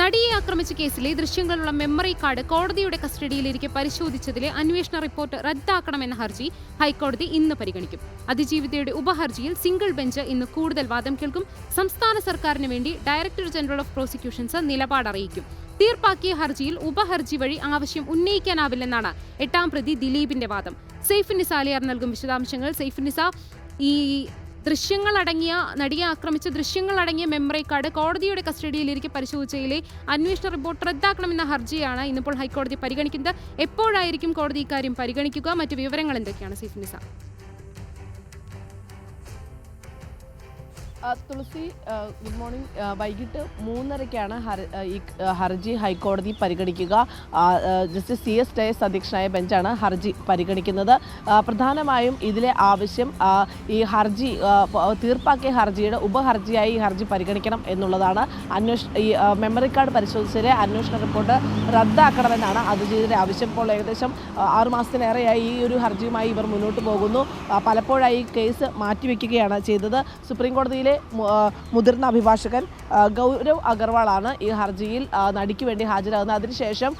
നടിയെ ആക്രമിച്ച കേസിലെ ദൃശ്യങ്ങളുള്ള മെമ്മറി കാർഡ് കോടതിയുടെ കസ്റ്റഡിയിലിരിക്കെ പരിശോധിച്ചതിലെ അന്വേഷണ റിപ്പോർട്ട് റദ്ദാക്കണമെന്ന ഹർജി ഹൈക്കോടതി ഇന്ന് പരിഗണിക്കും. അതിജീവിതയുടെ ഉപഹർജിയിൽ സിംഗിൾ ബെഞ്ച് ഇന്ന് കൂടുതൽ വാദം കേൾക്കും. സംസ്ഥാന സർക്കാരിന് വേണ്ടി ഡയറക്ടർ ജനറൽ ഓഫ് പ്രോസിക്യൂഷൻസ് നിലപാട് അറിയിക്കും. തീർപ്പാക്കിയ ഹർജിയിൽ ഉപഹർജി വഴി ആവശ്യം ഉന്നയിക്കാനാവില്ലെന്നാണ് എട്ടാം പ്രതി ദിലീപിന്റെ വാദം. സെയ്ഫ് നിസാലിയാർ നൽകും വിശദാംശങ്ങൾ. സെയ്ഫ് നിസ ഈ ദൃശ്യങ്ങളടങ്ങിയ നടിയെ ആക്രമിച്ച ദൃശ്യങ്ങളടങ്ങിയ മെമ്മറി കാർഡ് കോടതിയുടെ കസ്റ്റഡിയിലിരിക്കെ പരിശോധിച്ചതിലെ അന്വേഷണ റിപ്പോർട്ട് റദ്ദാക്കണമെന്ന ഹർജിയാണ് ഇന്നിപ്പോൾ ഹൈക്കോടതി പരിഗണിക്കുന്നത്. എപ്പോഴായിരിക്കും കോടതി ഇക്കാര്യം പരിഗണിക്കുക? മറ്റു വിവരങ്ങൾ എന്തൊക്കെയാണ്? സീഫ് നിസ തുളസി ഗുഡ് മോർണിംഗ് വൈകിട്ട് മൂന്നരയ്ക്കാണ് ഈ ഹർജി ഹൈക്കോടതി പരിഗണിക്കുക. ജസ്റ്റിസ് സി എസ് ഡയസ് അധ്യക്ഷനായ ബെഞ്ചാണ് ഹർജി പരിഗണിക്കുന്നത്. പ്രധാനമായും ഇതിലെ ആവശ്യം ഈ ഹർജി തീർപ്പാക്കിയ ഹർജിയുടെ ഉപഹർജിയായി ഈ ഹർജി പരിഗണിക്കണം എന്നുള്ളതാണ് അന്വേഷ ഈ മെമ്മറി കാർഡ് പരിശോധിച്ചതിലെ അന്വേഷണ റിപ്പോർട്ട് റദ്ദാക്കണമെന്നാണ് അതിജീവിതരുടെ ആവശ്യം. ഇപ്പോൾ ഏകദേശം ആറുമാസത്തിലേറെയായി ആറ് ഈ ഒരു ഹർജിയുമായി ഇവർ മുന്നോട്ട് പോകുന്നു. പലപ്പോഴായി കേസ് മാറ്റിവെക്കുകയാണ് ചെയ്തത്. സുപ്രീം കോടതിയിലെ മു- മുതിർന്ന അഭിഭാഷകൻ ഗൗരവ് അഗർവാളാണ് ഈ ഹർജിയിൽ നടിക്ക് വേണ്ടി ഹാജരാകുന്നത്. അതിനുശേഷം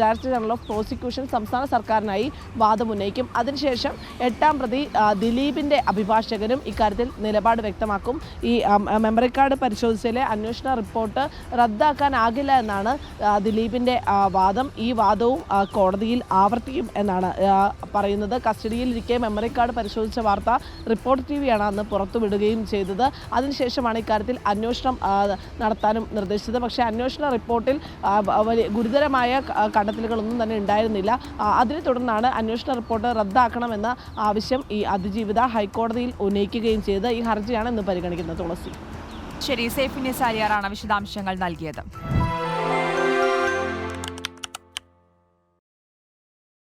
ഡയറക്ടർ ജനറൽ ഓഫ് പ്രോസിക്യൂഷൻ സംസ്ഥാന സർക്കാരിനായി വാദം ഉന്നയിക്കും. അതിനുശേഷം എട്ടാം പ്രതി ദിലീപിന്റെ അഭിഭാഷകനും ഇക്കാര്യത്തിൽ നിലപാട് വ്യക്തമാക്കും. ഈ മെമ്മറി കാർഡ് പരിശോധിച്ചതിലെ അന്വേഷണ റിപ്പോർട്ട് റദ്ദാക്കാനാകില്ല എന്നാണ് ദിലീപിന്റെ വാദം. ഈ വാദവും കോടതിയിൽ ആവർത്തിക്കും എന്നാണ് പറയുന്നത്. കസ്റ്റഡിയിൽ കസ്റ്റഡിയിലിരിക്കെ മെമ്മറി കാർഡ് പരിശോധിച്ച വാർത്ത റിപ്പോർട്ട് ടി വിയാണ് അന്ന് പുറത്തുവിടുകയും ചെയ്തത്. അതിനുശേഷമാണ് ഇക്കാര്യത്തിൽ അന്വേഷണം നടത്താനും നിർദ്ദേശിച്ചത്. പക്ഷേ അന്വേഷണ റിപ്പോർട്ടിൽ വലിയ ഗുരുതരമായ കണ്ടെത്തലുകളൊന്നും തന്നെ ഉണ്ടായിരുന്നില്ല. അതിനെ തുടർന്നാണ് അന്വേഷണ റിപ്പോർട്ട് റദ്ദാക്കണമെന്ന ആവശ്യം ഈ അതിജീവിത ഹൈക്കോടതിയിൽ ഉന്നയിക്കുകയും ചെയ്ത് ഈ ഹർജിയാണ് ഇന്ന് പരിഗണിക്കുന്നത്. തുളസി. ശരി സേഫിനി സാരിയാറാണ് വിശദാംശങ്ങൾ നൽകിയത്.